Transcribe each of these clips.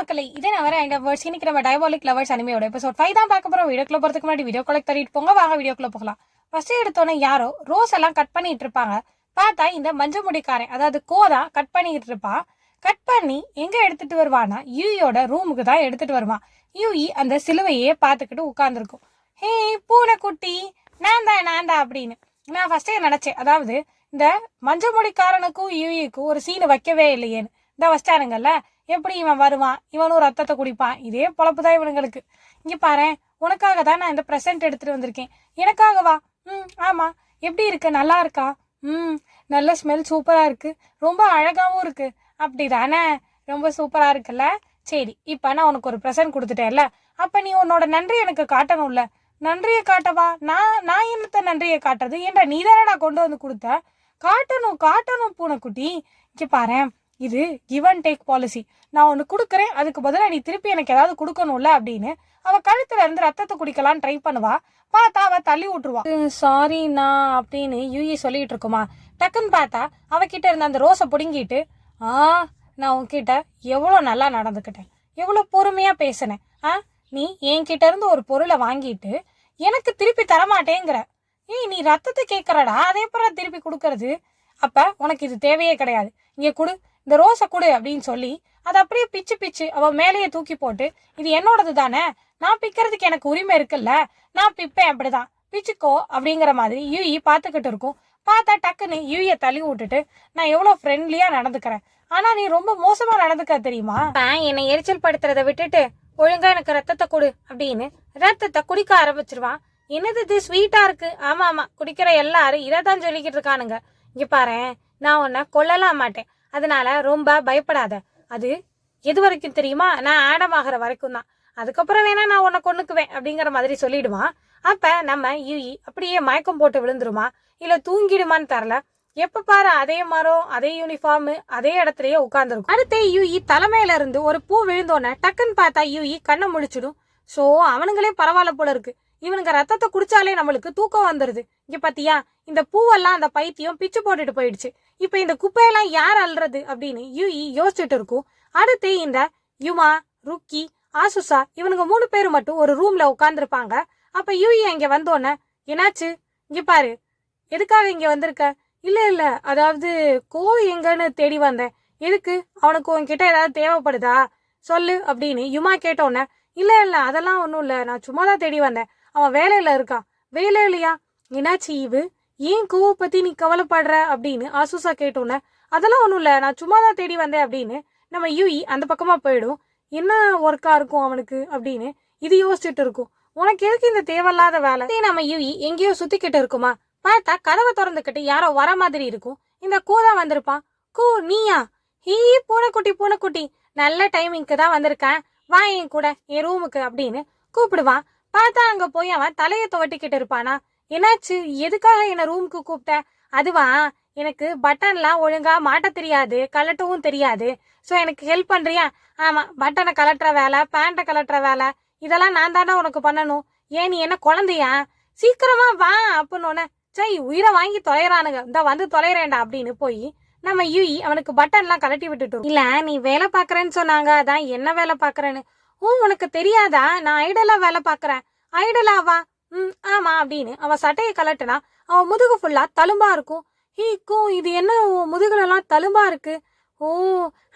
மக்களை இதே நான் வேற அண்ட் வேர்ட்ஸ் இன்னைக்கு நம்ம டயபாலிக் லவர்ஸ் அனிமையோட எபிசோட் ஃபைவ் தான் பார்க்க போறோம். வீடியோக்குள்ள போறதுக்கு முன்னாடி வீடியோ கொலை தள்ளிட்டு போங்க. வாங்க வீடியோக்குள்ள போகலாம். ஃபர்ஸ்ட் எடுத்தோன்னே யாரோ ரோஸ் எல்லாம் கட் பண்ணிட்டு இருப்பாங்க. பார்த்தா இந்த மஞ்சள் முடிக்காரன் அதாவது கோதா கட் பண்ணிட்டு இருப்பான் கட் பண்ணி எங்க எடுத்துட்டு வருவானா யூஇயோட ரூமுக்கு தான் எடுத்துட்டு வருவான். யூஇ அந்த சிலுவையே பார்த்துக்கிட்டு உட்காந்துருக்கும் ஹே பூனைக்குட்டி நான் தான் நான் தான் அப்படின்னு. நான் ஃபர்ஸ்டே நினைச்சேன். அதாவது இந்த மஞ்சள் முடிக்காரனுக்கும் யூஇக்கும் ஒரு சீனு வைக்கவே இல்லையேன்னு. இந்த வச்சிட்டானுங்கல்ல எப்படி இவன் வருவான்? இவனும் ரத்தத்தை குடிப்பான். இதே பொழப்பு தான் இவனுங்களுக்கு. இங்கே பாரு உனக்காக தான் நான் இந்த ப்ரெசென்ட் எடுத்துகிட்டு வந்திருக்கேன். எனக்காகவா? ம் ஆமாம் எப்படி இருக்கு? நல்லா இருக்கா? ம் நல்ல ஸ்மெல் சூப்பராக இருக்குது ரொம்ப அழகாகவும் இருக்குது அப்படி தானே ரொம்ப சூப்பராக இருக்குல்ல? சரி இப்போ நான் உனக்கு ஒரு ப்ரெசென்ட் கொடுத்துட்டேன்ல. அப்போ நீ உன்னோட நன்றி எனக்கு காட்டணும்ல. நன்றியை காட்டவா? நான் நான் என்னத்த நன்றியை காட்டுறது? ஏன்டா நீ தானடா கொண்டு வந்து கொடுத்த? காட்டணும் காட்டணும் பூனைக்குட்டி. இங்கே பாரு இது கிவ் அண்ட் டேக் பாலிசி நான் ஒன்று கொடுக்குறேன் அதுக்கு பதிலாக நீ திருப்பி எனக்கு ஏதாவது கொடுக்கணும்ல அப்படின்னு அவள் கழுத்துல இருந்து ரத்தத்தை குடிக்கலான்னு ட்ரை பண்ணுவா. பார்த்தா அவ தள்ளி விட்டுருவா. சாரிண்ணா அப்படின்னு யூஇ சொல்லிட்டு இருக்குமா. டக்குன்னு பார்த்தா அவகிட்ட இருந்த அந்த ரோஸை பிடுங்கிட்டு ஆ நான் உன்கிட்ட எவ்வளோ நல்லா நடந்துக்கிட்டேன் எவ்வளோ பொறுமையாக பேசினேன். ஆ நீ என்கிட்ட இருந்து ஒரு பொருளை வாங்கிட்டு எனக்கு திருப்பி தரமாட்டேங்கிற. ஏய் நீ ரத்தத்தை கேட்குறடா அதே அப்புறம் திருப்பி கொடுக்கறது. அப்போ உனக்கு இது தேவையே கிடையாது. இங்கே கொடு இந்த ரோஸை கொடு அப்படின்னு சொல்லி அதை அப்படியே பிச்சு பிச்சு அவள் மேலேயே தூக்கி போட்டு இது என்னோடது தானே? நான் பிக்கிறதுக்கு எனக்கு உரிமை இருக்குல்ல? நான் பிப்பேன் அப்படிதான். பிச்சுக்கோ அப்படிங்கிற மாதிரி யூஇ பார்த்துக்கிட்டு இருக்கும். பார்த்தா டக்குன்னு யூஇய தள்ளி விட்டுட்டு நான் எவ்வளோ ஃப்ரெண்ட்லியாக நடந்துக்கிறேன். ஆனால் நீ ரொம்ப மோசமாக நடந்துக்க தெரியுமா? என்னை எரிச்சல் படுத்துறதை விட்டுட்டு ஒழுங்கா எனக்கு ரத்தத்தை கொடு அப்படின்னு ரத்தத்தை குடிக்க ஆரம்பிச்சிருவான் என்னது இது? ஸ்வீட்டா இருக்கு. ஆமா ஆமா. குடிக்கிற எல்லாரும் இதை தான் சொல்லிக்கிட்டு இருக்கானுங்க. இங்க பாரு நான் உன்னை கொல்லலாம் மாட்டேன். அதனால ரொம்ப பயப்படாத. அது எது வரைக்கும் தெரியுமா? நான் ஆடம் ஆகிற வரைக்கும் தான் அதுக்கப்புறம் வேணா நான் உன்னை கொண்டுக்குவேன் அப்படிங்கிற மாதிரி சொல்லிடுவான். அப்ப நம்ம யூஇ அப்படியே மயக்கம் போட்டு விழுந்துருமா? இல்ல தூங்கிடுமான்னு தரல எப்ப பாரு அதே மரம் அதே யூனிஃபார்ம் அதே இடத்துலயே உட்காந்துருக்கும் அடுத்து யூஇ தலைமையில இருந்து ஒரு பூ விழுந்தோன்னே டக்குன்னு பார்த்தா யூஇ கண்ணை முழிச்சிடும். சோ அவனுங்களே பரவாயில்ல போல இருக்கு. இவனுங்க ரத்தத்தை குடிச்சாலே நம்மளுக்கு தூக்கம் வந்துடுது இங்க பாத்தியா? இந்த பூவெல்லாம் அந்த பைத்தியம் பிச்சு போட்டுட்டு போயிடுச்சு. இப்ப இந்த குப்பையெல்லாம் யார் அல்றது அப்படின்னு யூஇ யோசிச்சுட்டு இருக்கும். அடுத்து இந்த யுமா ருக்கி ஆசுசா இவனுங்க மூணு பேர் மட்டும் ஒரு ரூம்ல உட்காந்துருப்பாங்க அப்ப யூஇ அங்க வந்தோன்னே என்னாச்சு? இங்க பாரு. எதுக்காக இங்க வந்திருக்க? இல்ல இல்ல. அதாவது கோ எங்கன்னு தேடி வந்தேன். எதுக்கு? அவனுக்கு உன்கிட்ட ஏதாவது தேவைப்படுதா? சொல்லு அப்படின்னு யுமா கேட்டோன்னே இல்ல இல்ல. அதெல்லாம் ஒன்றும் இல்ல. நான் சும்மா தான் தேடி வந்தேன். அவன் வேலையில் இருக்கான். வேலை இல்லையா? என்னாச்சு இவு ஏன் கோவை பற்றி நீ கவலைப்படுற? அப்படின்னு ஆசுசா கேட்டோன்னே அதெல்லாம் ஒன்றும் இல்லை. நான் சும்மா தான் தேடி வந்தேன் அப்படின்னு நம்ம யூஇ அந்த பக்கமாக போயிடும். என்ன ஒர்க்காக இருக்கும் அவனுக்கு? அப்படின்னு இது யோசிச்சுட்டு இருக்கும். உனக்கு எதுக்கு இந்த தேவையில்லாத வேலை? நம்ம யூஇ எங்கேயோ சுற்றிக்கிட்டு இருக்குமா? பார்த்தா கதவை திறந்துக்கிட்டு யாரோ வர மாதிரி இருக்கும். இந்த கூதா வந்திருப்பான். கூ நீயா? ஹீ பூனைக்குட்டி பூனைக்குட்டி. நல்ல டைமிங்க்கு தான் வந்திருக்கேன். வா என் கூட என் ரூமுக்கு அப்படின்னு கூப்பிடுவான். பார்த்தா அங்க போய் அவன் தலையை துவட்டிக்கிட்டு இருப்பானா? என்னாச்சு? எதுக்காக என்ன ரூமுக்கு கூப்பிட்ட? அதுவா? எனக்கு பட்டன்லாம் ஒழுங்கா மாட்ட தெரியாது கலட்டவும் தெரியாது. ஸோ எனக்கு ஹெல்ப் பண்றியா? ஆமா பட்டனை கலட்டுற வேலை பேண்ட்டை கலட்டுற வேலை இதெல்லாம் நான் தானே உனக்கு பண்ணணும். ஏன் நீ என்ன குழந்தையா? சீக்கிரமா வா அப்படின்னு சை உயிரை வாங்கி தொலைறானுங்க. இந்த வந்து தொலைறேன்டா அப்படின்னு போய் நம்ம யூஇ அவனுக்கு பட்டன்லாம் கலட்டி விட்டுட்டோம். இல்ல நீ வேலை பாக்குறேன்னு சொன்னாங்க. அதான் என்ன வேலை பாக்குறேன்னு ஓ உனக்கு தெரியாதா? நான் ஐடலா வேலை பாக்குறேன் ஐடலாவா ம் ஆமா அப்படின்னு அவன் சட்டையை கலட்டினா அவன் முதுகு ஃபுல்லா தழும்பா இருக்கும். ஹீக்கும் இது என்ன? உன் முதுகுலலாம் தழும்பா இருக்கு. ஓ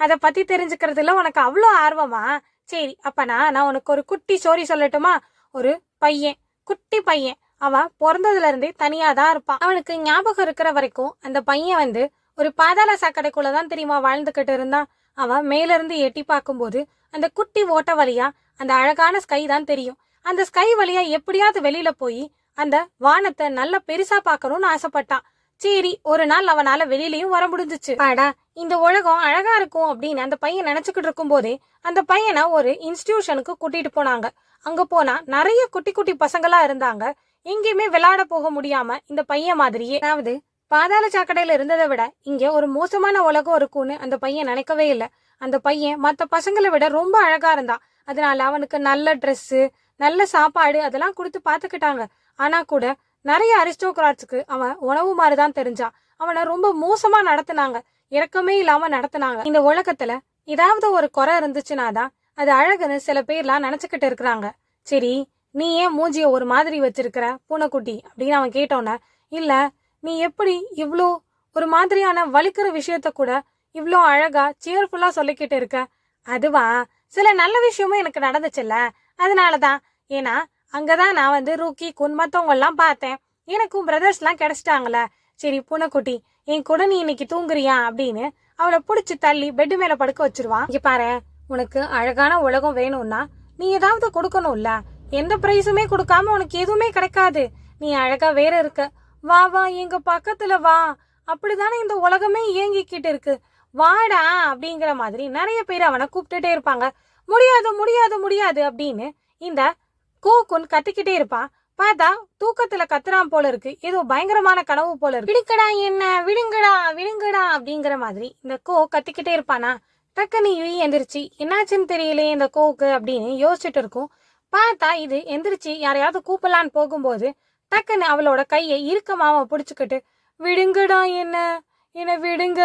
அதை பத்தி தெரிஞ்சுக்கிறதுல உனக்கு அவ்வளோ ஆர்வமா? சரி அப்பனா நான் உனக்கு ஒரு குட்டி ஸ்டோரி சொல்லட்டுமா? ஒரு பையன் குட்டி பையன். அவன் பிறந்ததுல இருந்தே தனியா தான் இருப்பான் அவனுக்கு ஞாபகம் இருக்கிற வரைக்கும் அந்த பையன் வந்து ஒரு பாதாள சாக்கடைக்குள்ள தான் தெரியுமா வாழ்ந்துகிட்டு இருந்தான். அவன் மேலிருந்து எட்டி பார்க்கும்போது அந்த குட்டி ஓட்ட வழியா அந்த அழகான ஸ்கை தான் தெரியும். அந்த ஸ்கை வழியா எப்படியாவது வெளியில போய் அந்த வானத்தை நல்லா பெருசா பார்க்கணும்னு ஆசைப்பட்டான் சரி ஒரு நாள் அவனால வெளியிலயும் வர முடிஞ்சுச்சு. ஆடா இந்த உலகம் அழகா இருக்கும் அப்படின்னு அந்த பையன் நினைச்சுக்கிட்டு இருக்கும் போதே அந்த பையனை ஒரு இன்ஸ்டிடியூஷனுக்கு கூட்டிட்டு போனாங்க. அங்க போனா நிறைய குட்டி குட்டி பசங்களா இருந்தாங்க. எங்கேயுமே விளையாட போக முடியாம இந்த பையன் மாதிரியே. அதாவது பாதாள சாக்கடையில இருந்ததை விட இங்க ஒரு மோசமான உலகம் இருக்கும்னு அந்த பையன் நினைக்கவே இல்லை. அந்த பையன் மற்ற பசங்களை விட ரொம்ப அழகா இருந்தான். அதனால அவனுக்கு நல்ல ட்ரெஸ்ஸு நல்ல சாப்பாடு அதெல்லாம் கொடுத்து பார்த்துக்கிட்டாங்க ஆனா கூட நிறைய அரிஸ்டோகிராட்ஸ்க்கு அவன் உணவு மாதிரி தான் தெரிஞ்சான். அவனை ரொம்ப மோசமா நடத்துனாங்க. இறக்கமே இல்லாம நடத்துனாங்க. இந்த உலகத்துல ஏதாவது ஒரு குறை இருந்துச்சுன்னா தான் அது அழகுன்னு சில பேர்லாம் நினச்சிக்கிட்டு இருக்கிறாங்க. சரி நீ ஏன் மூஞ்சிய ஒரு மாதிரி வச்சிருக்கிற பூனைக்குட்டி அப்படின்னு அவன் கேட்டோன்னே இல்லை நீ எப்படி இவ்வளோ ஒரு மாதிரியான வலிக்கிற விஷயத்த கூட இவ்வளோ அழகா சியர்ஃபுல்லாக சொல்லிக்கிட்டு இருக்க? அதுவா? சில நல்ல விஷயமும் எனக்கு நடந்துச்சுல்ல? அதனால தான் ஏன்னா அங்கே தான் நான் வந்து ரூக்கி குன் மற்றவங்கெல்லாம் பார்த்தேன். எனக்கும் பிரதர்ஸ்லாம் கிடைச்சிட்டாங்களே சரி பூனைக்குட்டி என் கூட நீ இன்னைக்கு தூங்குறியா? அப்படின்னு அவளை பிடிச்சி தள்ளி பெட்டு மேலே படுக்க வச்சிருவான் இங்க பாரு உனக்கு அழகான உலகம் வேணும்னா நீ ஏதாவது கொடுக்கணும்ல. எந்த பிரைஸுமே கொடுக்காம உனக்கு எதுவுமே கிடைக்காது. நீ அழகா வேற இருக்க. வா வா எங்க பக்கத்துல வா. அப்படிதானே இந்த உலகமே இயங்கிக்கிட்டு இருக்கு. வாடா அப்படிங்கிற மாதிரி நிறைய பேர் அவனை கூப்பிட்டுட்டே இருப்பாங்க. முடியாது முடியாது முடியாது அப்படின்னு இந்த கோகுன் கத்திக்கிட்டே இருப்பான் பார்த்தா தூக்கத்துல கத்துறான் போல இருக்கு. ஏதோ பயங்கரமான கனவு போல இருக்கு. விடுங்கடா என்ன? விடுங்கடா விடுங்கடா அப்படிங்கிற மாதிரி இந்த கோ கத்திக்கிட்டே இருப்பானா. டக்குன்னு யுயி எந்திரிச்சு என்னாச்சுன்னு தெரியலையே இந்த கோவுக்கு அப்படின்னு யோசிச்சுட்டு இருக்கும். பார்த்தா இது எந்திரிச்சு யாரையாவது கூப்பிடலான்னு போகும்போது டக்குன்னு அவளோட கையை இறுக்கமாக பிடிச்சிக்கிட்டு விடுங்கடா என்ன? என்ன விடுங்க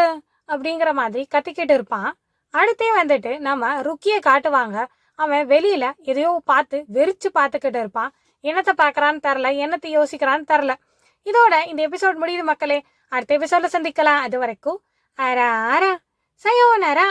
அப்படிங்கிற மாதிரி கத்திக்கிட்டு இருப்பான். அடுத்தே வந்துட்டு நம்ம ருக்கியை காட்டுவாங்க. அவன் வெளியில எதையோ பார்த்து வெறிச்சு பார்த்துக்கிட்டு இருப்பான். என்னத்தை பார்க்கறான்னு தெரில என்னத்தை யோசிக்கிறான்னு தெரில இதோட இந்த எபிசோட் முடியுது மக்களே. அடுத்த எபிசோட்ல சந்திக்கலாம். அது வரைக்கும் அரா அரா சயோனரா